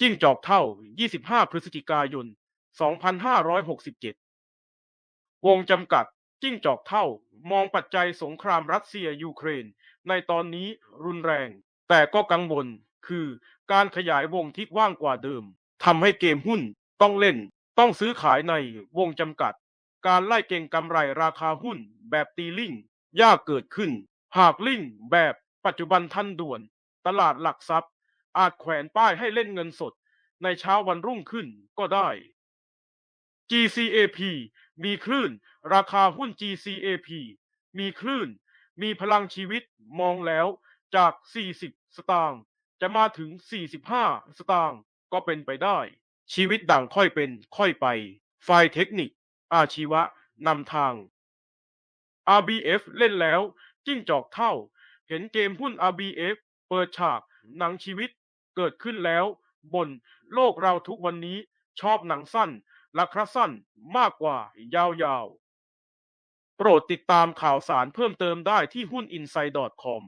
จิ้งจอกเท่า 25 พฤศจิกายน 2567 วงจำกัด จิ้งจอกเท่า มองปัจจัยสงครามรัสเซียยูเครน ในตอนนี้รุนแรง แต่ก็กังวล คือการขยายวงที่กว้างกว่าเดิม ทำให้เกมหุ้นต้องเล่น ต้องซื้อขายในวงจำกัด การไล่เก็งกำไรราคาหุ้นแบบตีลิงยากเกิดขึ้น หากลิงแบบปัจจุบันทันด่วน ตลาดหลักทรัพย์ อาจแขวนป้ายให้เล่นเงินสดในเช้าวันรุ่งขึ้นก็ได้ GCAP มีคลื่น ราคาหุ้น GCAP มีคลื่น มีพลังชีวิตมองแล้วจาก 40 สตางค์จะมาถึง 45 สตางค์ก็เป็นไปได้ ชีวิตดังค่อยเป็นค่อยไปฝ่ายเทคนิค อาชีวะนำทาง RBF เล่นแล้ว จิ้งจอกเท่า เห็นเกมหุ้น RBF เปิดฉาก หนังชีวิตเกิดขึ้นแล้ว บนโลกเราทุกวันนี้ชอบหนังสั้นราคาสั้นมากกว่ายาวๆ โปรดติดตามข่าวสารเพิ่มเติมได้ที่หุ้น i n s i d e c o m